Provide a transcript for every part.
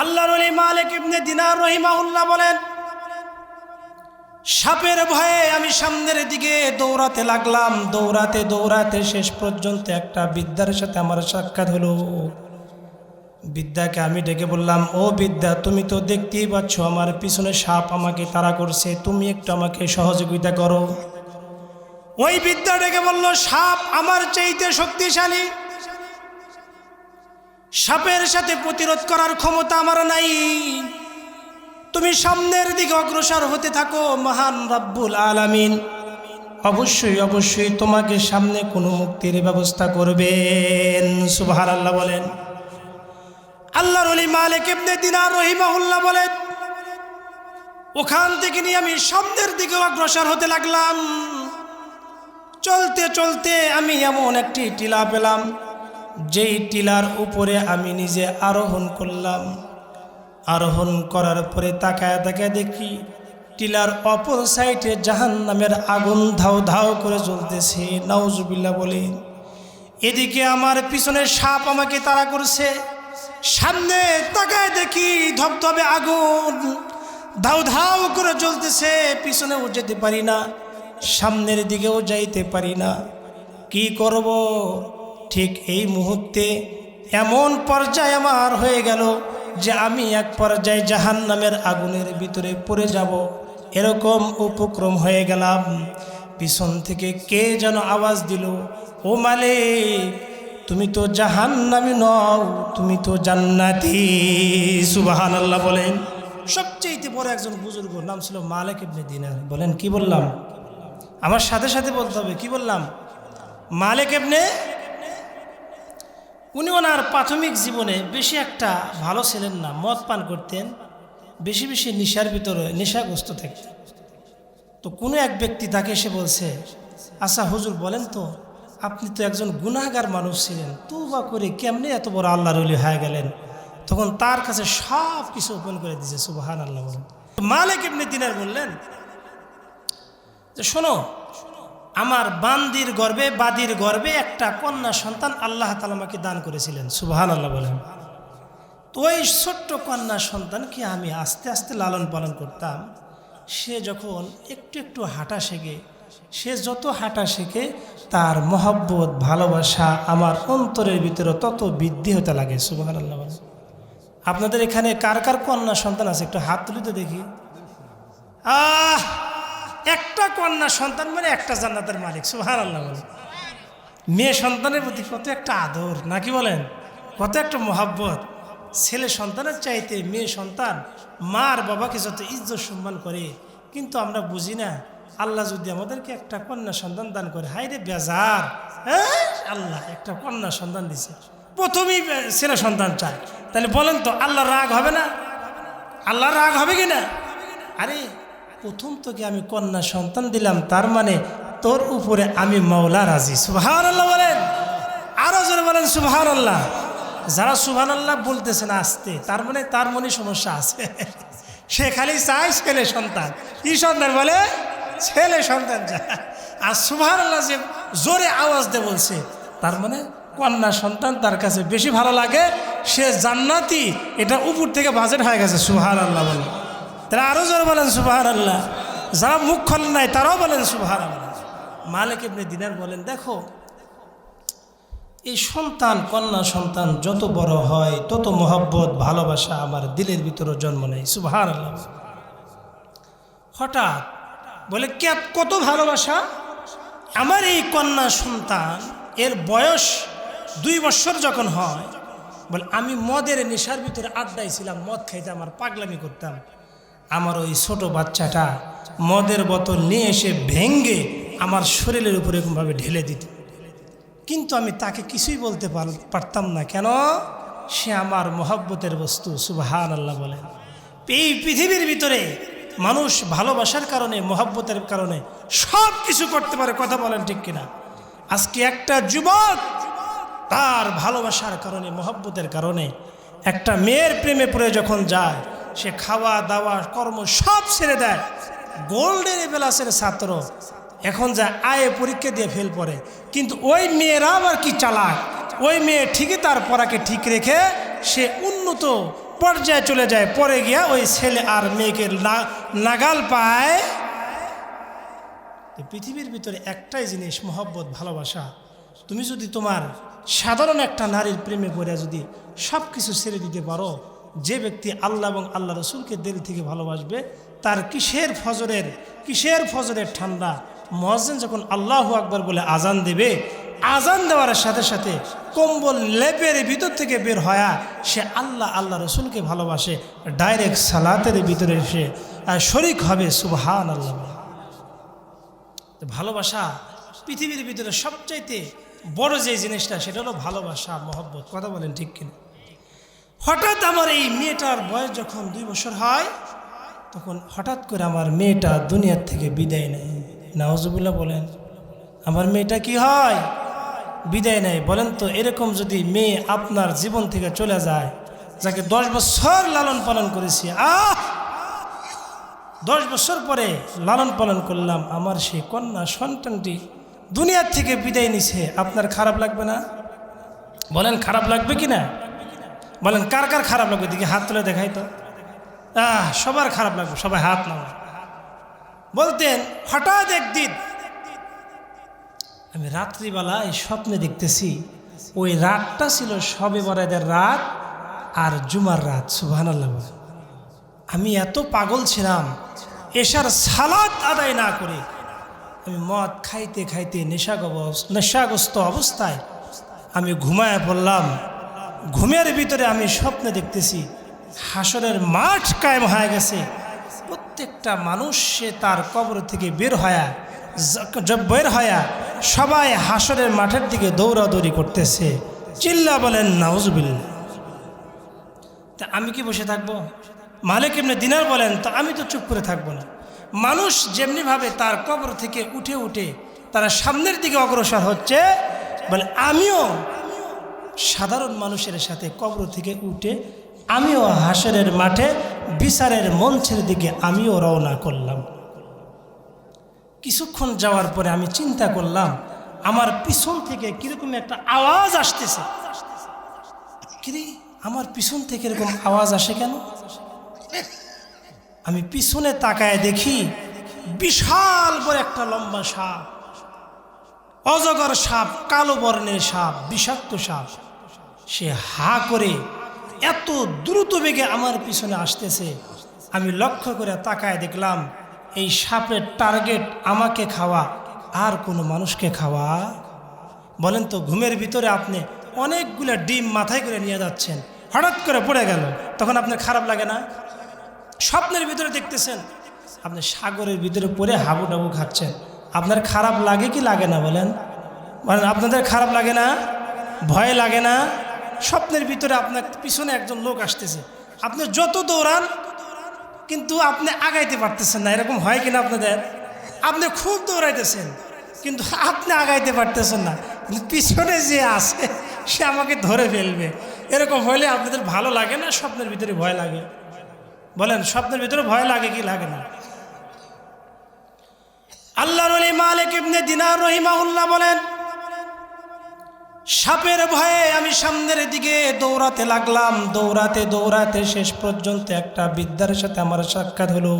আল্লাহর আলী মালিক ইবনে দিনার রহিমাহুল্লাহ বলেন, সাপের ভয়ে আমি সামনের দিকে দৌড়াতে লাগলাম, দৌড়াতে দৌড়াতে শেষ পর্যন্ত একটা বিদ্যার সাথে আমার সাক্ষাৎ হলো। বিদ্যাকে আমি ডেকে বললাম, ও বিদ্যা, তুমি তো দেখতেই পাচ্ছ আমার পিছনে সাপ আমাকে তাড়া করছে, তুমি একটু আমাকে সহযোগিতা করো। ওই বিদ্যা ডেকে বলল, সাপ আমার চাইতে শক্তিশালী। সাপের সাথে প্রতিরোধ করার ক্ষমতা আমার নাই। তুমি সামনের দিকে অগ্রসর হতে থাকো, মহান রব্বুল আলামিন। অবশ্যই অবশ্যই তোমাকে সামনে কোনো মুক্তির ব্যবস্থা করবেন সুবাহার আল্লাহ বলেন। আল্লাহর অলি মালিক ইবনে দিনার রহিমাহুল্লাহ বলেন, ওখান থেকে নিয়ে আমি সামনের দিকে অগ্রসর হতে লাগলাম। চলতে চলতে আমি এমন একটি টিলা পেলাম। যেই টিলার উপরে আমি নিজে আরোহণ করলাম, আরোহণ করার পরে তাকায় তাকায় দেখি টিলার অপর সাইডে জাহান নামের আগুন ধাও ধাও করে জ্বলতেছে। নাউজুবিল্লা বলে, এদিকে আমার পিছনে সাপ আমাকে তাড়া করছে। সামনে তাকায় দেখি ধবধবে আগুন ধাও ধাও করে জ্বলতেছে। পিছনেও যেতে পারি না, সামনের দিকেও যাইতে পারি না। কি করব? ঠিক এই মুহূর্তে এমন পর্যায়ে আমার হয়ে গেল যে আমি এক পর্যায়ে জাহান নামের আগুনের ভিতরে পড়ে যাব। এরকম উপক্রম হয়ে গেলাম। পিছন থেকে কে যেন আওয়াজ দিল, ও মালে তুমি তো জাহান নামি নও, তুমি তো জান্নাতি। সুবাহান আল্লাহ বলেন। সবচেয়ে বড় একজন বুজুর্গ নাম ছিল মালিক ইবনে দিনার। বলেন, কি বললাম? আমার সাথে সাথে বলতে হবে, কি বললাম? মালিক ইবনে উনি ওনার প্রাথমিক জীবনে বেশি একটা ভালো ছিলেন না, মদ পান করতেন, বেশি বেশি নেশার ভিতরে, নেশাগ্রস্ত থাকতেন। তো কোনো এক ব্যক্তি তাকে এসে বলছে আচ্ছা হুজুর বলেন তো, আপনি তো একজন গুনাহগার মানুষ ছিলেন বা করে কেমনে এত বড় আল্লাহর অলি হয়ে গেলেন? তখন তার কাছে সব কিছু ওপেন করে দিয়েছে সুবাহান আল্লাহ বলেন মালিক এমনি দিনার বললেন যে, শোনো আমার বান্দির গর্বে, বাদির গর্বে একটা কন্যা সন্তান আল্লাহ তালা আমাকে দান করেছিলেন। সুবাহান আল্লাহ বলেন। তো ওই ছোট্ট কন্যা সন্তানকে আমি আস্তে আস্তে লালন পালন করতাম। সে যখন একটু একটু হাঁটা শেখে, সে যত হাঁটা শেখে, তার মহব্বত, ভালোবাসা আমার অন্তরের ভিতরে তত বৃদ্ধি হতে লাগে সুবাহান আল্লাহ আপনাদের এখানে কার কার কন্যা সন্তান আছে? একটু হাত তুলিতে দেখি। আহ! একটা কন্যা সন্তান মানে একটা জান্নাতের মালিক সুহার আল্লাহ বলেন। মেয়ে সন্তানের প্রতি কত একটা আদর নাকি বলেন? কত একটা মহাব্বত। ছেলে সন্তানের চাইতে মেয়ে সন্তান মা আর বাবাকে যত ইজ্জত সম্মান করে, কিন্তু আমরা বুঝি না, আল্লাহ যদি আমাদেরকে একটা কন্যা সন্তান দান করে হাই রে বেজার হ্যাঁ? আল্লাহ একটা কন্যা সন্তান দিছে। প্রথমেই ছেলে সন্তান চায়। তাহলে বলেন তো, আল্লাহ রাগ হবে না? আল্লাহ রাগ হবে কি না আরে প্রথম তোকে আমি কন্যা সন্তান দিলাম, তার মানে তোর উপরে আমি মাওলা রাজি। সুভান আল্লাহ বলেন। আরও জোরে বলেন সুভান আল্লাহ যারা সুভান আল্লাহ বলতেছেন আসতে, তার মানে তার মনে সমস্যা আছে। সে খালি চায় ছেলে সন্তান। কি সন্তান বলে? ছেলে সন্তান চায় আর সুভান আল্লাহ যে জোরে আওয়াজ দে বলছে, তার মানে কন্যা সন্তান তার কাছে বেশি ভালো লাগে, সে জান্নাতি, এটা উপর থেকে বাজেট হয়ে গেছে সুহার আল্লাহ বলে। তারা আরও জোরে বলেন সুবাহার আল্লাহ যারা মুখ খোলেন নাই, তারাও বলেন সুবাহার আল্লাহ মালিক ইবনে দিনার বলেন, দেখো, এই সন্তান, কন্যা সন্তান যত বড় হয়, তত মহব্বত, ভালোবাসা আমার দিলের ভিতরে জন্ম নেয়। সুবাহার আল্লাহ হঠাৎ বলে, কে, কত ভালোবাসা? আমার এই কন্যা সন্তান, এর বয়স দুই বছর যখন হয়, বলে, আমি মদের নেশার ভিতরে আড্ডায় ছিলাম, মদ খাইতাম আর পাগলামি করতাম। আমার ওই ছোট বাচ্চাটা মদের বোতল নিয়ে এসে ভেঙ্গে আমার শরীরের উপরে এরকমভাবে ঢেলে দিত। কিন্তু আমি তাকে কিছুই বলতে পারতাম না। কেন? সে আমার মহব্বতের বস্তু সুবাহান আল্লাহ বলেন এই পৃথিবীর ভিতরে মানুষ ভালোবাসার কারণে, মহব্বতের কারণে সব কিছু করতে পারে, কথা বলেন ঠিক কিনা? আজকে একটা যুবক তার ভালোবাসার কারণে, মহব্বতের কারণে একটা মেয়ের প্রেমে পড়ে যখন যায় সে খাওয়া, দাওয়া, কর্ম সব ছেড়ে দেয়। গোল্ডেন এভেলাসের ছাত্র এখন যা আয়ে পরীক্ষা দিয়ে ফেল পড়ে। কিন্তু ওই মেয়েরা আবার কি চালাক? ওই মেয়ে ঠিকই তার পড়াকে ঠিক রেখে সে উন্নত পর্যায়ে চলে যায়। পরে গিয়া ওই ছেলে আর মেয়েকে নাগাল পায়। পৃথিবীর ভিতরে একটাই জিনিস, মহব্বত, ভালোবাসা। তুমি যদি তোমার সাধারণ একটা নারীর প্রেমে পড়ে যদি সব কিছু ছেড়ে দিতে পারো যে ব্যক্তি আল্লাহ এবং আল্লাহ রসুলকে দিল থেকে ভালোবাসবে, তার কিসের ফজরের কিসের ফজরের ঠান্ডা? মহাজেন যখন আল্লাহ আকবর বলে আজান দেবে, আজান দেওয়ার সাথে সাথে কম্বল লেপের ভিতর থেকে বের হয়া সে আল্লাহ আল্লাহ রসুলকে ভালোবাসে, ডাইরেক্ট সালাতের ভিতরে সে শরিক হবে সুবহান আল্লাহ ভালোবাসা পৃথিবীর ভিতরে সবচাইতে বড় যে জিনিসটা, সেটা হলো ভালোবাসা, মহব্বত। কথা বলেন ঠিক কিনা? হঠাৎ আমার এই মেয়েটার বয়স যখন দুই বছর হয়, তখন হঠাৎ করে আমার মেয়েটা দুনিয়ার থেকে বিদায় নেয়। নাওজুবুল্লাহ বলেন, আমার মেয়েটা কি হয়? বিদায় নেয়। বলেন তো, এরকম যদি মেয়ে আপনার জীবন থেকে চলে যায়, যাকে দশ বছর লালন পালন করেছি, আহ! দশ বছর পরে লালন পালন করলাম, আমার সেই কন্যা সন্তানটি দুনিয়ার থেকে বিদায় নিছে। আপনার খারাপ লাগবে না? বলেন, খারাপ লাগবে কি না? বলেন, কার কার খারাপ লাগবে? দিকে হাত তুলে দেখাই তো। আহ, সবার খারাপ লাগবে, সবাই হাত নাও বলতেন, হঠাৎ একদিন আমি রাত্রিবেলা এই স্বপ্নে দেখতেছি, ওই রাতটা ছিল সবে বরাদের রাত আর জুমার রাত সুবহান আমি এত পাগল ছিলাম, এশার সালাত আদায় না করে আমি মদ খাইতে খাইতে নেশাগ্রস্ত অবস্থায় আমি ঘুমায় পড়লাম। ঘুমের ভিতরে আমি স্বপ্নে দেখতেছি, হাসরের মাঠ কায়েম হয়ে গেছে। প্রত্যেকটা মানুষ সে তার কবর থেকে বের হয়া বের হয়া সবাই হাসরের মাঠের দিকে দৌড়াদৌড়ি করতেছে। চিল্লা বলেন নাউজবিল্লা তা আমি কি বসে থাকব? মালিক এমনি দিনার বলেন, তো আমি তো চুপ করে থাকব না। মানুষ যেমনিভাবে তার কবর থেকে উঠে উঠে তারা সামনের দিকে অগ্রসর হচ্ছে, বলে, আমিও সাধারণ মানুষের সাথে কবর থেকে উঠে আমিও হাসরের মাঠে বিচারের মঞ্চের দিকে আমিও রওনা করলাম। কিছুক্ষণ যাওয়ার পরে আমি চিন্তা করলাম, আমার পিছন থেকে কীরকম একটা আওয়াজ আসতেছে। আমার পিছন থেকে এরকম আওয়াজ আসে কেন? আমি পিছনে তাকায় দেখি বিশাল বড় একটা লম্বা সাপ, অজগর সাপ, কালো বর্ণের সাপ, বিষাক্ত সাপ। সে হা করে এত দ্রুত বেগে আমার পিছনে আসতেছে। আমি লক্ষ্য করে তাকায় দেখলাম, এই সাপের টার্গেট আমাকে খাওয়া, আর কোনো মানুষকে খাওয়া। বলেন তো, ঘুমের ভিতরে আপনি অনেকগুলো ডিম মাথায় করে নিয়ে যাচ্ছেন, হঠাৎ করে পড়ে গেল, তখন আপনার খারাপ লাগে না? স্বপ্নের ভিতরে দেখতেছেন, আপনি সাগরের ভিতরে পড়ে হাবু ডাবু খাচ্ছেন। আপনার খারাপ লাগে কি লাগে না বলেন? বলেন, আপনাদের খারাপ লাগে না? ভয় লাগে না? স্বপ্নের ভিতরে আপনার পিছনে একজন লোক আসতেছে। আপনি যত দৌড়ান, কিন্তু আপনি আগাইতে পারতেছেন না। এরকম হয় কিনা আপনাদের? আপনি খুব দৌড়াইতেছেন, কিন্তু আপনি আগাইতে পারতেছেন না। কিন্তু পিছনে যে আছে, সে আমাকে ধরে ফেলবে। এরকম হলে আপনাদের ভালো লাগে না? স্বপ্নের ভিতরে ভয় লাগে। বলেন, স্বপ্নের ভিতরে ভয় লাগে কি লাগে না? আল্লাহর আলী মালিক ইবনে দিনার রহিমাউল্লাহ বলেন সাপের ভয়ে আমি সামনের দিকে দৌড়াতে লাগলাম। দৌড়াতে দৌড়াতে শেষ পর্যন্ত একটা বিদ্যার সাথে আমার সাক্ষাৎ হলো।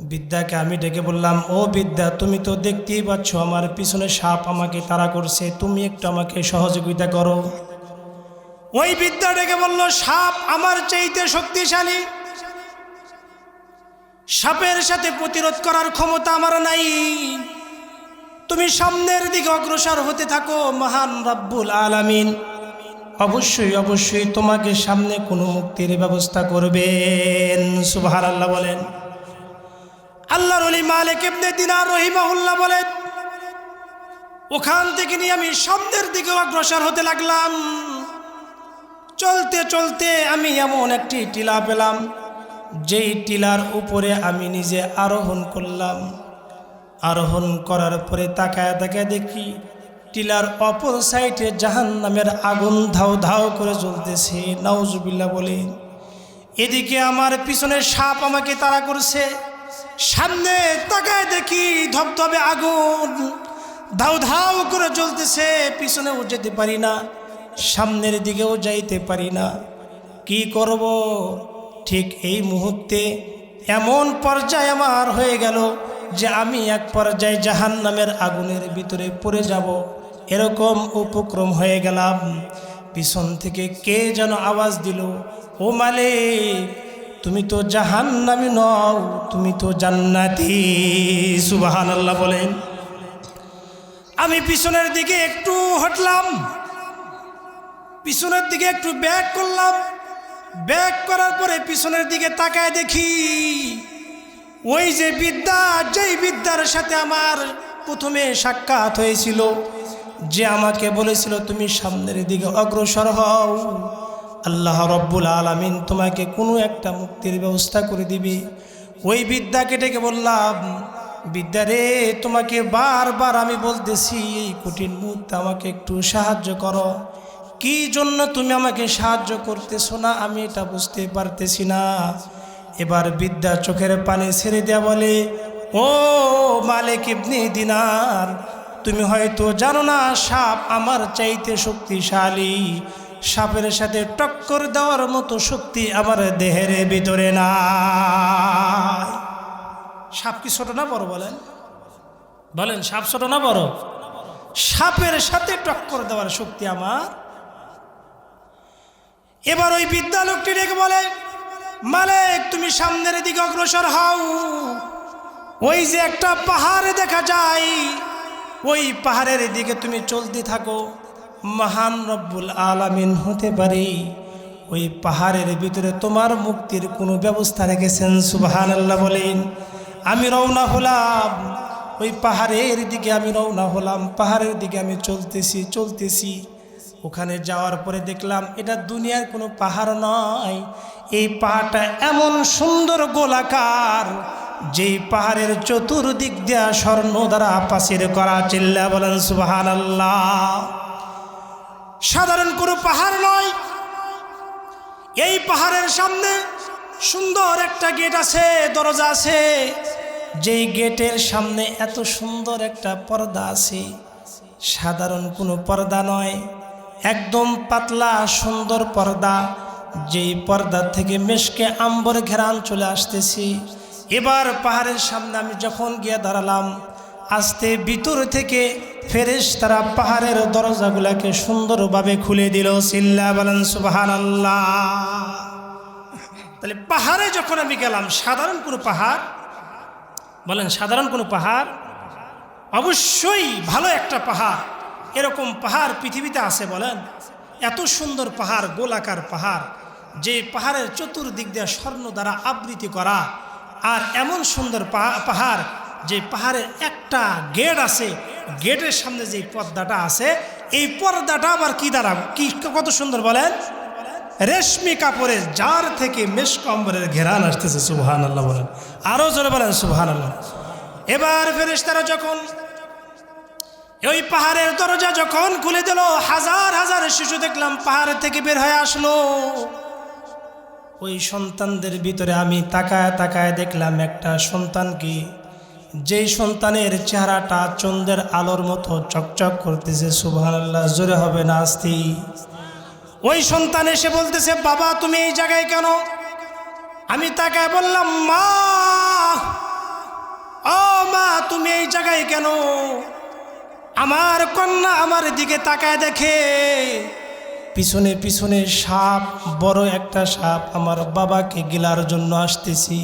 বিদ্যাকে আমি ডেকে বললাম, ও বিদ্যা, তুমি তো দেখতেই পাচ্ছ আমার পিছনে সাপ আমাকে তাড়া করছে। তুমি একটু আমাকে সহযোগিতা করো। ওই বিদ্যা ডেকে বলল, সাপ আমার চাইতে শক্তিশালী। সাপের সাথে প্রতিরোধ করার ক্ষমতা আমার নাই। তুমি সামনের দিকে অগ্রসর হতে থাকো, মহান রাব্বুল আলামিন। অবশ্যই অবশ্যই তোমাকে সামনে কোনো মুক্তির ব্যবস্থা করবেন সুবাহার আল্লাহ বলেন। আল্লাহর অলি মালিক ইবনে দিনার রহিমাহুল্লাহ বলেন, ওখান থেকে নিয়ে আমি সামনের দিকে অগ্রসর হতে লাগলাম। চলতে চলতে আমি এমন একটি টিলা পেলাম, যেই টিলার উপরে আমি নিজে আরোহণ করলাম। আরোহণ করার পরে তাকায় তাকায় দেখি টিলার অপর সাইডে জাহান নামের আগুন ধাও ধাও করে জ্বলতেছে। নাউজুবিল্লা বলে, এদিকে আমার পিছনে সাপ আমাকে তাড়া করছে। সামনে তাকায় দেখি ধবধবে আগুন ধাও ধাও করে জ্বলতেছে। পিছনেও যেতে পারি না, সামনের দিকেও যাইতে পারি না। কি করব? ঠিক এই মুহূর্তে এমন পর্যায়ে আমার হয়ে গেল যে আমি এক পর্যায়ে জাহান নামের আগুনের ভিতরে পড়ে যাব, এরকম উপক্রম হয়ে গেলাম। পিছন থেকে কে যেন আওয়াজ দিল, ও মালে তুমি তো জাহান নামি নও, তুমি তো জান্নাতি। সুবাহান আল্লাহ বলেন। আমি পিছনের দিকে একটু হটলাম, পিছনের দিকে একটু ব্যাক করলাম। ব্যাক করার পরে পিছনের দিকে তাকায় দেখি ওই যে বিদ্যা, যেই বিদ্যার সাথে আমার প্রথমে সাক্ষাৎ হয়েছিল, যে আমাকে বলেছিল, তুমি সামনের দিকে অগ্রসর হও। আল্লাহ রব্বুল আলমিন তোমাকে কোনো একটা মুক্তির ব্যবস্থা করে দিবে। ওই বিদ্যাকে ডেকে বললাম, বিদ্যা রে, তোমাকে বারবার আমি বলতেছি, এই কঠিন মুহূর্তে আমাকে একটু সাহায্য করো। কি জন্য তুমি আমাকে সাহায্য করতেছো না? আমি এটা বুঝতে পারতেছি না। এবার বিদ্যা চোখের পানি ছেড়ে দেয়া বলে, ও মালিক ইবনি দিনার, তুমি হয়তো জানো না, সাপ আমার চাইতে শক্তিশালী। সাপের সাথে টক্কর দেওয়ার মতো শক্তি আমার দেহের ভিতরে না সাপ কি ছোট না বড় বলেন? বলেন, সাপ ছোট না বড়? সাপের সাথে টক্কর দেওয়ার শক্তি আমার? এবার ওই বিদ্যালোকটি ডেকে বলে মালিক, তুমি সামনের দিকে অগ্রসর হও। ওই যে একটা পাহাড় দেখা যায়, ওই পাহাড়ের দিকে তুমি চলতে থাকো। মহান রব্বুল আলামিন হতে পারি। ওই পাহাড়ের ভিতরে তোমার মুক্তির কোনো ব্যবস্থা রেখেছেন সুবাহান আল্লাহ বলেন, আমি রওনা হলাম। ওই পাহাড়ের দিকে আমি রওনা হলাম, পাহাড়ের দিকে আমি চলতেছি চলতেছি। ওখানে যাওয়ার পরে দেখলাম, এটা দুনিয়ার কোনো পাহাড় নয়। এই পাহাড়টা এমন সুন্দর গোলাকার, যেই পাহাড়ের চতুর্দিক দেয়া স্বর্ণ দ্বারা পাশের করা চিল্লা বলেন সুবাহান সাধারণ কোনো পাহাড় নয়। এই পাহাড়ের সামনে সুন্দর একটা গেট আছে, দরজা আছে। যেই গেটের সামনে এত সুন্দর একটা পর্দা আছে। সাধারণ কোনো পর্দা নয়, একদম পাতলা সুন্দর পর্দা। যেই পর্দা থেকে মেশকে আম্বর ঘেরান চলে আসতেছি। এবার পাহাড়ের সামনে আমি যখন গিয়ে দাঁড়ালাম, আস্তে ভিতর থেকে ফেরেশ তারা পাহাড়ের দরজাগুলাকে সুন্দরভাবে খুলে দিল, সিল্লা বলেন সুবাহান আল্লাহ তাহলে পাহাড়ে যখন আমি গেলাম, সাধারণ কোনো পাহাড়? বলেন, সাধারণ কোনো পাহাড়? অবশ্যই ভালো একটা পাহাড়। এরকম পাহাড় পৃথিবীতে আছে, বলেন। এত সুন্দর পাহাড়, গোলাকার পাহাড়। যে পাহাড়ের চতুর্দিক দিয়ে স্বর্ণ দ্বারা আবৃত্তি করা, আর এমন সুন্দর পাহাড় যে পাহাড়ের একটা গেট আছে, গেটের সামনে যে পর্দাটা আছে, এই পর্দাটা আবার কি দ্বারা, কি কত সুন্দর বলেন? রেশমি কাপড়ের যার থেকে মেশকম্বরের ঘেরান আসতেছে সুবহান আল্লাহ বলেন। আরও জোরে বলেন সুবহান আল্লাহ এবার ফেরেশতারা যখন ওই পাহাড়ের দরজা যখন খুলে দিল, হাজার হাজার শিশু দেখলাম পাহাড় থেকে বের হয়ে আসলো। ওই সন্তানদের ভিতরে আমি তাকায় তাকায় দেখলাম একটা সন্তানকে যেই সন্তানের চেহারাটা চন্দ্রের আলোর মতো চকচক করতেছে সুবহান আল্লাহ জোরে হবে না আস্তি। ওই সন্তান এসে বলতেছে, বাবা, তুমি এই জায়গায় কেন? আমি তাকায় বললাম, মা, ও মা, তুমি এই জায়গায় কেন? আমার কন্যা আমার দিকে তাকায় দেখে পিছনে পিছনে সাপ, বড় একটা সাপ আমার বাবাকে গিলার জন্য আসতেছি।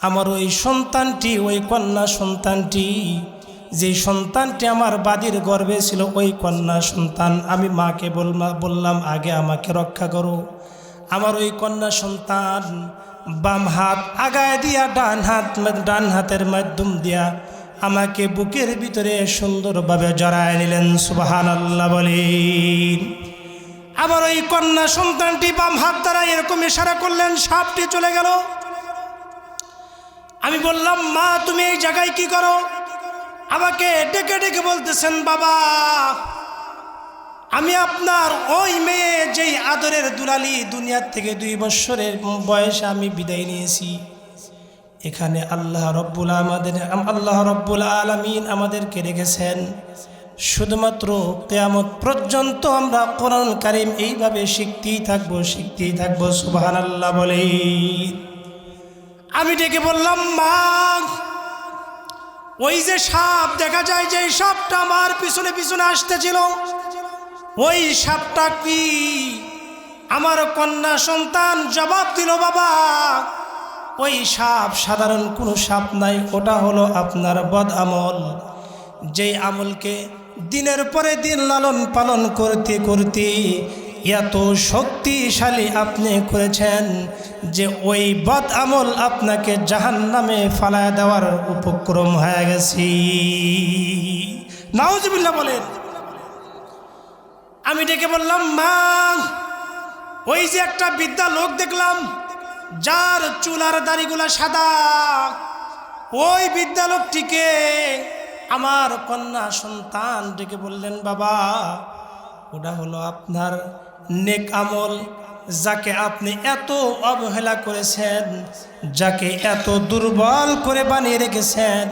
আমার ওই সন্তানটি, ওই কন্যা সন্তানটি, যে সন্তানটি আমার বাদির গর্বে ছিল, ওই কন্যা সন্তান আমি মাকে বললাম, আগে আমাকে রক্ষা করো। আমার ওই কন্যা সন্তান বাম হাত আগায় দিয়া, ডান হাত, ডান হাতের মাধ্যম দিয়া আমাকে বুকের ভিতরে সুন্দরভাবে জড়ায় নিলেন। সুবাহান আল্লাহ বলেন। আবার ওই কন্যা সন্তানটি বাম হাত দ্বারা এরকম ইশারা করলেন, সাপটি চলে গেল। আমি বললাম, মা, তুমি এই জায়গায় কি করো? আমাকে ডেকে ডেকে বলতেছেন, বাবা, আমি আপনার ওই মেয়ে যেই আদরের দুলালি দুনিয়ার থেকে দুই বৎসরের বয়সে আমি বিদায় নিয়েছি। এখানে আল্লাহ রব্বুল আমাদের আল্লাহ রব্বুল আলমিন আমাদেরকে রেখেছেন। শুধুমাত্র কেয়ামত পর্যন্ত আমরা কোরআন কারিম এইভাবে শিখতেই থাকব শিখতেই থাকব সুবাহান আল্লাহ বলে। আমি ডেকে বললাম, মা, ওই যে সাপ, দেখা যায় যে সাপটা আমার পিছনে পিছনে আসতেছিল। ওই সাপটা কি? আমার কন্যা সন্তান জবাব দিল, বাবা, ওই সাপ সাধারণ কোনো সাপ নাই, ওটা হলো আপনার বদ আমল। যেই আমলকে দিনের পরে দিন লালন পালন করতে করতে এত শক্তিশালী আপনি করেছেন যে ওই বদ আমল আপনাকে জাহান নামে ফালায় দেওয়ার উপক্রম হয়ে গেছি। নাউজবিল্লা বলেন, আমি ডেকে বললাম, মা, ওই যে একটা বিদ্যা লোক দেখলাম, যার চুলার দাড়িগুলা সাদা, ওই বিদ্যা লোকটিকে আমার কন্যা সন্তান ডেকে বললেন, বাবা, ওটা হলো আপনার নেক আমল। যাকে আপনি এত অবহেলা করেছেন, যাকে এত দুর্বল করে বানিয়ে রেখেছেন,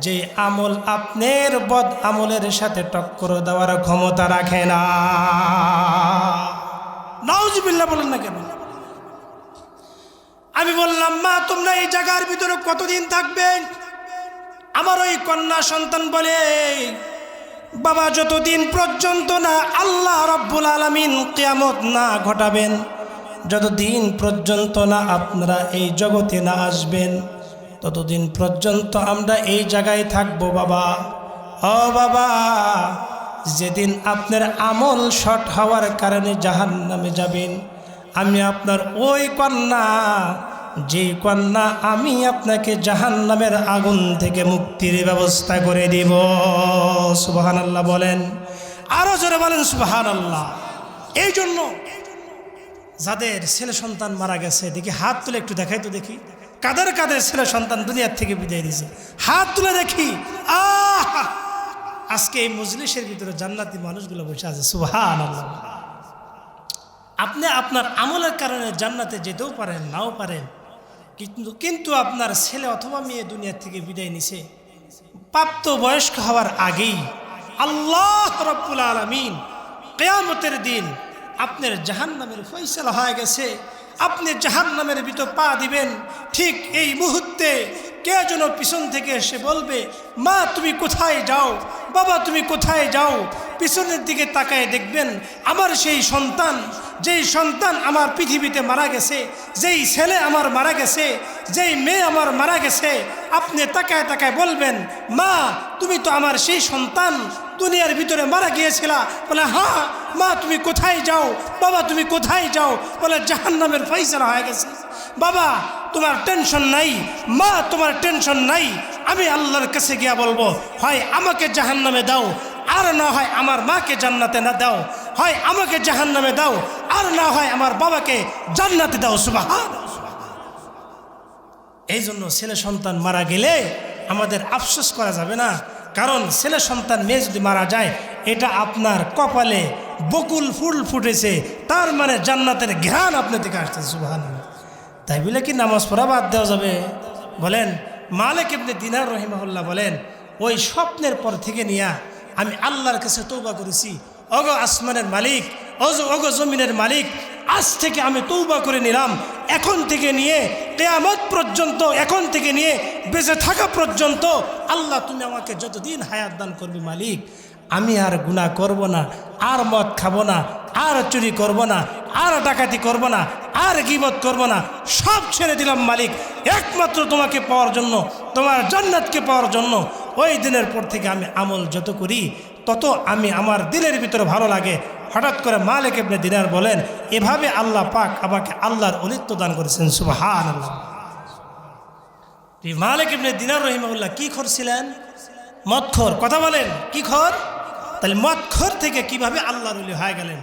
যে আমল আপনার বদ আমলের সাথে টক্কর দেওয়ার ক্ষমতা রাখে না। বলেন না কেন? আমি বললাম, মা, তোমরা এই জায়গার ভিতরে কতদিন থাকবে? আমার ওই কন্যা সন্তান বলে, বাবা, যতদিন পর্যন্ত না আল্লাহ রব্বুল আলমিন কেয়ামত না ঘটাবেন, যতদিন পর্যন্ত না আপনারা এই জগতে না আসবেন, ততদিন পর্যন্ত আমরা এই জায়গায় থাকব, বাবা। ও বাবা, যেদিন আপনার আমল শর্ট হওয়ার কারণে জাহান নামে যাবেন, আমি আপনার ওই কন্যা যে কন্যা আমি আপনাকে জাহান নামের আগুন থেকে মুক্তির ব্যবস্থা করে দিব। সুবাহান আল্লাহ বলেন। আরও জোরে বলেন সুবাহান আল্লাহ এই জন্য যাদের ছেলে সন্তান মারা গেছে, দেখি হাত তুলে একটু দেখাই তো দেখি। কাদের কাদের ছেলে সন্তান দুনিয়ার থেকে বিদায় দিয়েছে হাত তুলে দেখি। আহ! আজকে এই মজলিসের ভিতরে জান্নাতি মানুষগুলো বসে আছে সুহান আল্লাহ আপনি আপনার আমলের কারণে জান্নাতে যেতেও পারেন, নাও পারেন। কিন্তু কিন্তু আপনার ছেলে অথবা মেয়ে দুনিয়ার থেকে বিদায় নিছে। প্রাপ্ত বয়স্ক হওয়ার আগেই আল্লাহ রব্বুল আলমিন কেয়ামতের দিন আপনার জাহান নামের ফৈসলা হয়ে গেছে। আপনি জাহান নামের ভিতর পা দিবেন। ঠিক এই মুহূর্তে কে যেন পিছন থেকে এসে বলবে, মা, তুমি কোথায় যাও? বাবা, তুমি কোথায় যাও? পিছনের দিকে তাকায় দেখবেন, আমার সেই সন্তান, যেই সন্তান আমার পৃথিবীতে মারা গেছে, যেই ছেলে আমার মারা গেছে, যেই মেয়ে আমার মারা গেছে, আপনি তাকায় তাকায় বলবেন, মা, তুমি তো আমার সেই সন্তান দুনিয়ার ভিতরে মারা গিয়েছিলা। বলে হ্যাঁ মা, তুমি কোথায় যাও? বাবা, তুমি কোথায় যাও? বলে জাহান নামের ফাইসলা হয়ে গেছে। বাবা, তোমার টেনশন নাই। মা, তোমার টেনশন নাই। আমি আল্লাহর কাছে গিয়া বলব, হয় আমাকে জাহান নামে দাও, আর না হয় আমার মাকে জান্নাতে না দাও। হয় আমাকে জাহান নামে দাও, আর না হয় আমার বাবাকে জান্নাতে দাও। সুবাহ এই জন্য ছেলে সন্তান মারা গেলে আমাদের আফসোস করা যাবে না। কারণ ছেলে সন্তান, মেয়ে যদি মারা যায়, এটা আপনার কপালে বকুল ফুল ফুটেছে। তার মানে জান্নাতের ঘ্রাণ আপনার থেকে আসছে সুবাহান তাই বলে কি নামাজ পড়া বাদ দেওয়া যাবে? বলেন, মালিক এমনি দিনার রহিমাহুল্লাহ বলেন, ওই স্বপ্নের পর থেকে নিয়া আমি আল্লাহর কাছে তৌবা করেছি। অগ আসমানের মালিক অজ অগ জমিনের মালিক, আজ থেকে আমি তৌবা করে নিলাম। এখন থেকে নিয়ে কেয়ামত পর্যন্ত, এখন থেকে নিয়ে বেঁচে থাকা পর্যন্ত আল্লাহ তুমি আমাকে যতদিন হায়াত দান করবে মালিক, আমি আর গুণা করব না, আর মদ খাব না, আর চুরি করব না, আর ডাকাতি করব না, আর গিবত করব না, সব ছেড়ে দিলাম মালিক। একমাত্র তোমাকে পাওয়ার জন্য, তোমার জান্নাতকে পাওয়ার জন্য, ওই দিনের পর থেকে আমি আমল যত করি, তত আমি আমার দিলের ভিতরে ভালো লাগে। হঠাৎ করে মালিক এমনি দিনার বলেন, এভাবে আল্লাহ পাক আমাকে আল্লাহর অলিত্ব দান করেছেন সুবাহান মালিক এমনি দিনার রহিমুল্লাহ কি করছিলেন মৎখর। কথা বলেন, কি খর? তাহলে মৎখর থেকে কীভাবে আল্লাহর অলি হয়ে গেলেন?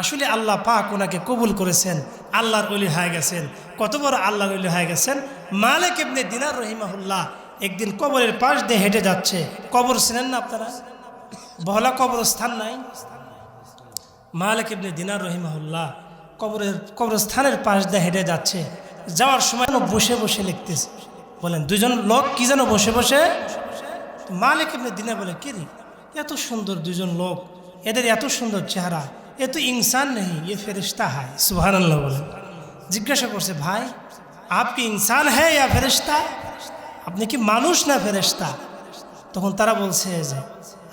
আসলে আল্লাহ পাক ওনাকে কবুল করেছেন, আল্লাহর অলি হয়ে গেছেন। কত বড় আল্লাহর অলি হয়ে গেছেন? মালিক এমনি দিনার রহিমাহুল্লাহ একদিন কবরের পাশ দিয়ে হেঁটে যাচ্ছে। কবর ছিলেন না আপনারা? বহলা কবরস্থান নাই? মালিক ইবনে দিনার রহিমাহুল্লাহ কবরের কবরস্থানের পাশ দিয়ে হেঁটে যাচ্ছে। যাওয়ার সময় যেন বসে বসে লিখতেছে। বলেন দুজন লোক কি যেন বসে বসে? মালিক ইবনে দিনা বলে, কি রে? এত সুন্দর দুজন লোক। এদের এত সুন্দর চেহারা। এ তো ইনসান নেই, এ ফেরিস্তা হয়। সুহান আল্লাহ বলে জিজ্ঞাসা করছে, ভাই, আপ কি ইনসান হ্যাঁ ইয়া ফেরিস্তা আপনি কি মানুষ না ফেরেস্তা তখন তারা বলছে যে,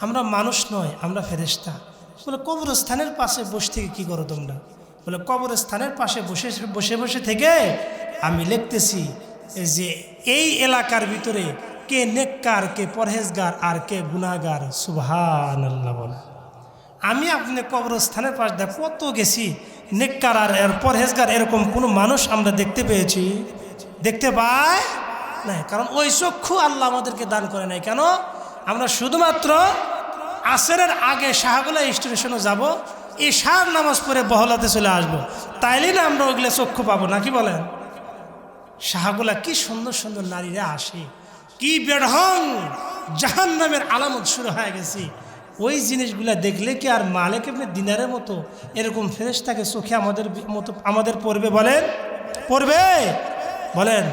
আমরা মানুষ নয়, আমরা ফেরেস্তা বলে, কবরস্থানের পাশে বসে থেকে কি করো তোমরা? বলে, কবরস্থানের পাশে বসে বসে বসে থেকে আমি লিখতেছি যে, এই এলাকার ভিতরে কে নেককার, কে পরহেজগার আর কে গুনাগার সুভান আল্লাহ বলে। আমি আপনি কবরস্থানের পাশ দেখ কত গেছি, নেককার আর এর পরহেজগার এরকম কোনো মানুষ আমরা দেখতে পেয়েছি? দেখতে পাই না কারণ ওই চক্ষু আল্লাহ আমাদেরকে দান করে নাই। কেন? আমরা শুধুমাত্র আসরের আগে শাহগুলা স্টেশনে যাব এই শাহ নামাজ পড়ে বহলাতে চলে আসব। তাইলে না আমরা ওগুলো চক্ষু পাবো, নাকি বলেন? শাহগুলা কি সুন্দর সুন্দর নারীরা আসে, কি বেঢং! জাহান নামের আলামত শুরু হয়ে গেছে। ওই জিনিসগুলা দেখলে কি আর মালিক এমনি দিনারের মতো এরকম ফেরেশতাকে চোখে আমাদের মতো আমাদের পড়বে বলেন? পড়বে? বলেন,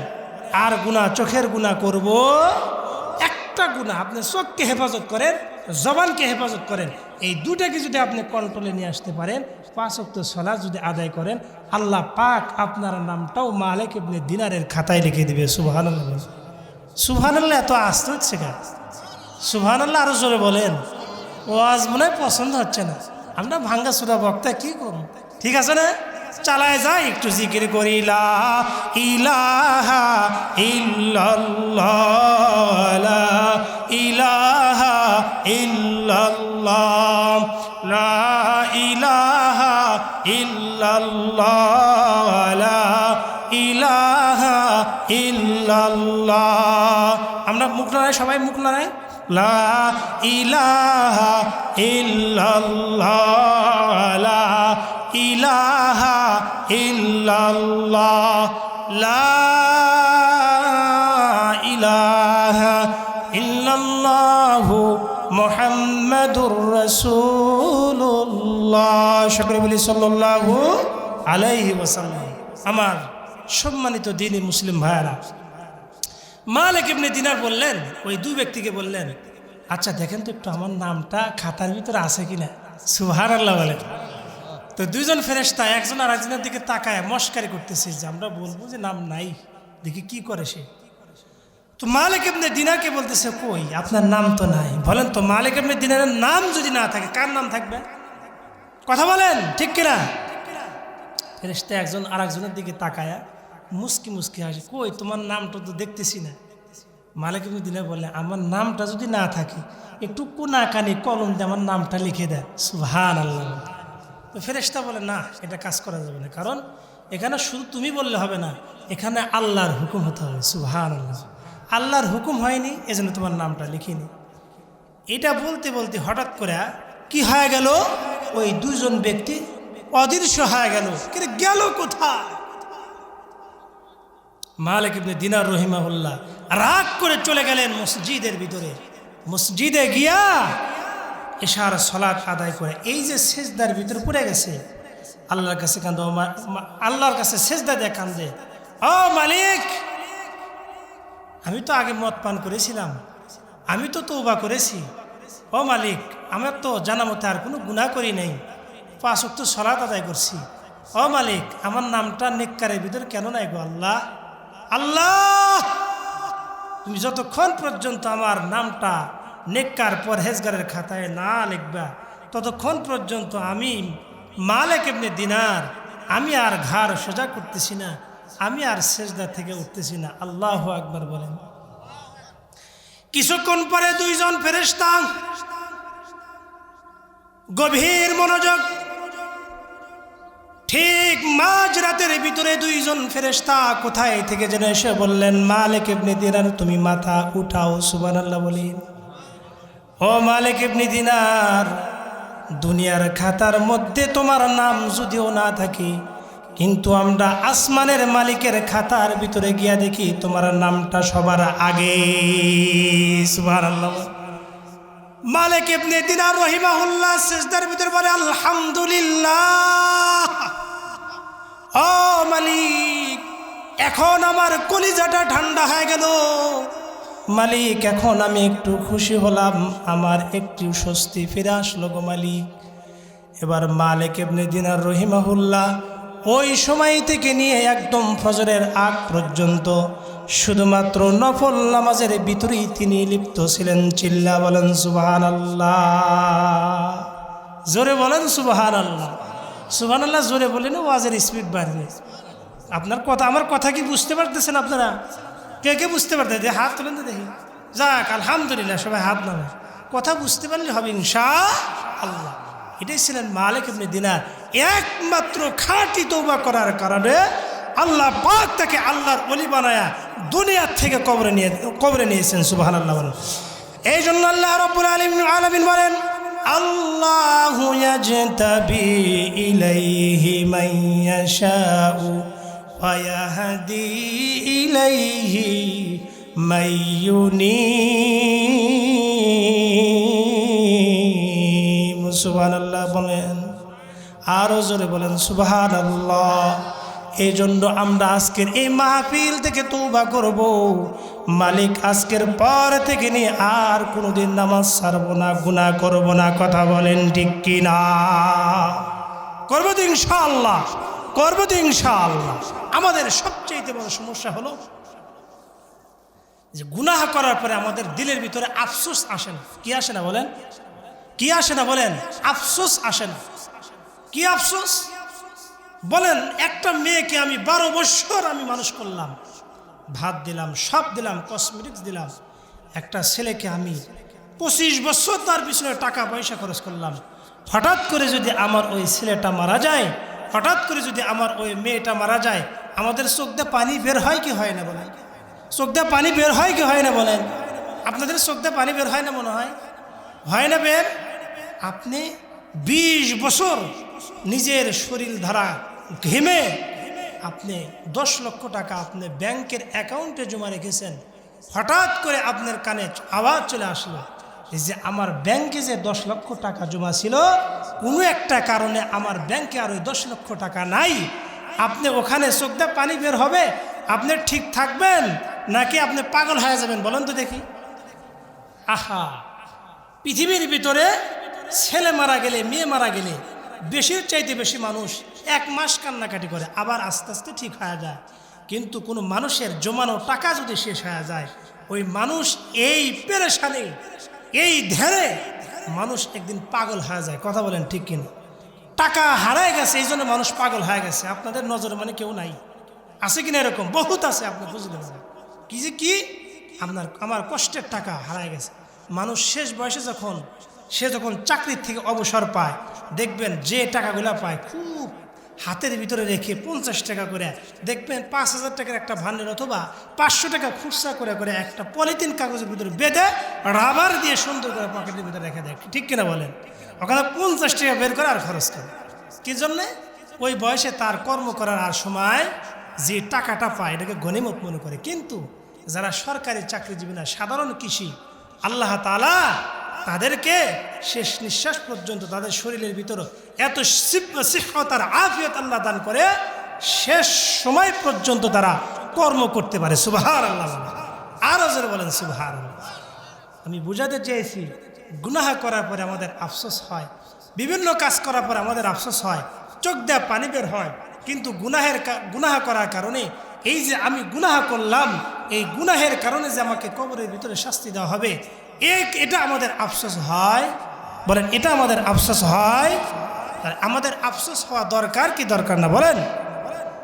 আর গুণা চোখের গুণা করব? একটা গুণা আপনি চোখকে হেফাজত করেন জবানকে হেফাজত করেন। এই দুটাকে যদি আপনি কন্ট্রোলে নিয়ে আসতে পারেন। পাঁচ অক্ট সলা যদি আদায় করেন, আল্লাহ পাক আপনার নামটাও মালিক এমনি দিনারের খাতায় লিখে দিবে। সুবাহান সুবহান আল্লাহ এত আসতে হচ্ছে কেন? সুবহান আল্লাহ আরও জোরে বলেন। ও আজ মনে পছন্দ হচ্ছে না। আমরা ভাঙ্গা সুরা বক্তা কি করব? ঠিক আছে না? চালায় যাই একটু জিকির করি, লা ইলাহা ইল্লাল্লাহ ইলাহা ইল্লাল্লাহ, লা ইলাহা ইল্লাল্লাহ, লা ইলাহা ইল্লাল্লাহ। আমরা মুখ নাড়াই, সবাই মুখ নাড়াই। লা ইলাহা ইল্লাল্লাহ, লা ইলাহা ইল্লাল্লাহ, লা ইলাহা ইল্লাল্লাহু মুহাম্মাদুর রাসূলুল্লাহ। সকলে বলি সাল্লাল্লাহু আলাইহি ওয়াসাল্লাম। আমার সম্মানিত দিনী মুসলিম ভাইয়ারা, মালিক ইবনে দিনার বললেন, ওই দুই ব্যক্তিকে বললেন আচ্ছা দেখেন তো একটু আমার নামটা খাতার ভিতরে আছে কিনা? সুহার আল্লাহ বলেন। তো দুইজন ফেরেস্তা একজন আর একজনের দিকে তাকায় মস্কারি করতেছে যে আমরা বলব যে নাম নাই, দেখি কি করে সে। তো মালিক এমনি দিনাকে বলতেছে, কই, আপনার নাম তো নাই। বলেন, তো মালিক এমনি দিনারের নাম যদি না থাকে, কার নাম থাকবে? কথা বলেন, ঠিক কিনা? ফেরেস্তা একজন আর একজনের দিকে তাকায়া মুস্কি মুস্কি হাসি, কই, তোমার নামটা তো দেখতেছি না। মালিক এমনি দিনার বললে আমার নামটা যদি না থাকে, একটু কোনা কানি কলম দিয়ে আমার নামটা লিখে দেয়। সুহান আল্লাহ তো ফেরেস্তা বলে, না, এটা কাজ করা যাবে না। কারণ এখানে শুধু তুমি বললে হবে না, এখানে আল্লাহর হুকুম হতে হবে সুহান আল্লাহ আল্লাহর হুকুম হয়নি, এজন্য তোমার নামটা লিখিনি। এটা বলতে বলতে হঠাৎ করে কি হয়ে গেল? ওই দুজন ব্যক্তি অদৃশ্য হয়ে গেল। কিন্তু গেল কোথায়? মালিক ইবনে দিনার রহিমাহুল্লাহ রাগ করে চলে গেলেন মসজিদের ভিতরে। মসজিদে গিয়া এশার সলাৎ আদায় করে। এই যে সেজদার ভিতরে পড়ে গেছে, আল্লাহর কাছে কান্দ আল্লাহর কাছে সেজদা দিয়ে কান্দে। ও মালিক, আমি তো আগে মদ পান করেছিলাম, আমি তো তৌবা করেছি। ও মালিক, আমার তো জানা মতে আর কোনো গুণা করি নাই। পাঁচ তো সলাৎ আদায় করছি। ও মালিক, আমার নামটা নেককারের ভিতরে কেন নাই গো আল্লাহ? আল্লাহ, তুমি যতক্ষণ পর্যন্ত আমার নামটা নেককার পরহেজগারের খাতায় না লিখবা। ততক্ষণ পর্যন্ত আমি মালেক এমনি দিনার, আমি আর ঘাড় সোজা করতেছি না, আমি আর সেজদা থেকে উঠতেছি না। আল্লাহ আকবার বলেন। কিছুক্ষণ পরে দুইজন ফেরেস্তা গভীর মনোযোগ ঠিক মাঝ রাতের ভিতরে দুইজন ফেরেস্তা কোথায় থেকে যেন এসে বললেন, মালিক ইবনে দিনার, তুমি মাথা উঠাও, সুবহানাল্লাহ বলি। ও মালিক ইবনে দিনার, দুনিয়ার খাতার মধ্যে তোমার নাম যদিও না থাকে, কিন্তু আমরা আসমানের মালিকের খাতার ভিতরে গিয়া দেখি তোমার নামটা সবার আগে। সুবহানাল্লাহ। মালিক ইবনে দিনার রহিমাহুল্লাহ সিজদার ভিতরে বলে, আলহামদুলিল্লাহ। ও মালিক, এখন আমার কলিজাটা ঠান্ডা হয়ে গেল। মালিক, এখন আমি একটু খুশি হলাম। আমার একটু স্বস্তি ফিরে আসলো গো মালিক। এবার মালিক এমনি দিনার রহিমাহুল্লাহ ওই সময় থেকে নিয়ে একদম ফজরের আগ পর্যন্ত শুধুমাত্র নফল নামাজের ভিতরেই তিনি লিপ্ত ছিলেন। চিল্লা বলেন সুবাহান আল্লাহ জোরে বলেন সুবাহান আল্লাহ সুবাহান আল্লাহ জোরে বলেন ওয়াজের স্পিড বাড়বে আপনার কথা, আমার কথা কি বুঝতে পারতেছেন আপনারা? কে কে বুঝতে পারতে যে হাত তুলেন তো দেখি। যাক, আলহামদুলিল্লাহ, সবাই হাত নামে। কথা বুঝতে পারলে হবে ইনশা আল্লাহ এটাই ছিলেন মালিক ইবনে দিনার একমাত্র খাঁটি তৌবা করার কারণে আল্লাহ পাক তাকে আল্লাহর অলি বানায়া দুনিয়ার থেকে কবরে নিয়ে, কবরে নিয়েছেন সুবাহ আল্লাহ এই জন্য আল্লাহ রব্বুল আলম আলমিন বলেন, আল্লাহ ইলাইহি মান ইয়াহদি ইলাইহি মান ইউনীব সুবহানাল্লাহ বলেন। আরও জোরে বলেন সুবহান এই জন্য আমরা আজকের এই মাহফিল থেকে তৌবা করব। মালিক আজকের পর থেকে নিয়ে আর কোনোদিন নামাজ ছাড়বো না গুণা করব না, কথা বলেন ঠিক কি না করব তো ইনশাআল্লাহ। করব তো ইনশাআল্লাহ। আমাদের সবচেয়ে বড় সমস্যা হলো যে গুনাহ করার পরে আমাদের দিলের ভিতরে আফসোস আসে না। কি আসে না বলেন? কি আসে না বলেন? আফসোস আসে না। কি আফসোস? বলেন, একটা মেয়েকে আমি বারো বছর আমি মানুষ করলাম। ভাত দিলাম সব দিলাম কসমেটিক্স দিলাম। একটা ছেলেকে আমি পঁচিশ বছর তার পিছনে টাকা পয়সা খরচ করলাম। হঠাৎ করে যদি আমার ওই ছেলেটা মারা যায় হঠাৎ করে যদি আমার ওই মেয়েটা মারা যায়, আমাদের চোখ দিয়ে পানি বের হয় কি হয় না বলেন? চোখ দিয়ে পানি বের হয় কি হয় না বলেন? আপনাদের চোখ দিয়ে পানি বের হয় না মনে হয়? হয় না বের? আপনি বিশ বছর নিজের শরীর ধারা ঘেমে আপনি দশ লক্ষ টাকা আপনি ব্যাংকের অ্যাকাউন্টে জমা রেখেছেন। হঠাৎ করে আপনার কানে আওয়াজ চলে আসলো। যে আমার ব্যাংকে যে দশ লক্ষ টাকা জমা ছিল, কোনো একটা কারণে আমার ব্যাংকে আর ওই দশ লক্ষ টাকা নাই। আপনি ওখানে চোখদা পানি বের হবে, আপনি ঠিক থাকবেন নাকি আপনি পাগল হয়ে যাবেন বলেন তো দেখি। আহা, পৃথিবীর ভিতরে ছেলে মারা গেলে, মেয়ে মারা গেলে বেশির চাইতে বেশি মানুষ এক মাস কান্নাকাটি করে, আবার আস্তে আস্তে ঠিক হয়ে যায়। কিন্তু কোনো মানুষের জমানো টাকা যদি শেষ হয়ে যায়, ওই মানুষ এই পেরেশানে এই ধ্যানে মানুষ একদিন পাগল হয়ে যায়, কথা বলেন ঠিক কিনা। টাকা হারায় গেছে, এই জন্য মানুষ পাগল হয়ে গেছে। আপনাদের নজরে মানে কেউ নাই। আছে কিনা এরকম? বহুত আছে, আপনি বুঝলেন না। কি যে কি? আপনার, আমার কষ্টের টাকা হারায় গেছে। মানুষ শেষ বয়সে যখন, সে যখন চাকরির থেকে অবসর পায়, দেখবেন যে টাকাগুলো পায়, খুব হাতের ভিতরে রেখে পঞ্চাশ টাকা করে, দেখবেন পাঁচ হাজার টাকার একটা ভান্ডের অথবা পাঁচশো টাকা খুচরা করে করে একটা পলিথিন কাগজের ভিতরে বেঁধে রাবার দিয়ে সুন্দর করে পকেটের ভিতরে রেখে দেয়। ঠিক কিনা বলেন? ওখানে পঞ্চাশ টাকা বের করে আর খরচ করে। কি জন্যে? ওই বয়সে তার কর্ম করার আর সময় যে টাকাটা পায়, এটাকে গণিমত মনে করে। কিন্তু যারা সরকারি চাকরিজীবী না, সাধারণ কৃষি, আল্লাহ তালা তাদেরকে শেষ নিঃশ্বাস পর্যন্ত তাদের শরীরের ভিতরে এত শিক্ষতার আফিয়ত আল্লাহ দান করে শেষ সময় পর্যন্ত তারা কর্ম করতে পারে। সুবাহার আল্লাহ আরও জোরে বলেন সুবাহার আমি বুঝাতে চেয়েছি, গুনাহ করার পরে আমাদের আফসোস হয়, বিভিন্ন কাজ করার পরে আমাদের আফসোস হয়, চোখ দেওয়া পানি বের হয়, কিন্তু গুনাহের গুনাহ করার কারণে এই যে আমি গুনাহ করলাম, এই গুনাহের কারণে যে আমাকে কবরের ভিতরে শাস্তি দেওয়া হবে এক, এটা আমাদের আফসোস হয়। বলেন, এটা আমাদের আফসোস হয়। আমাদের আফসোস হওয়া দরকার কি দরকার না বলেন?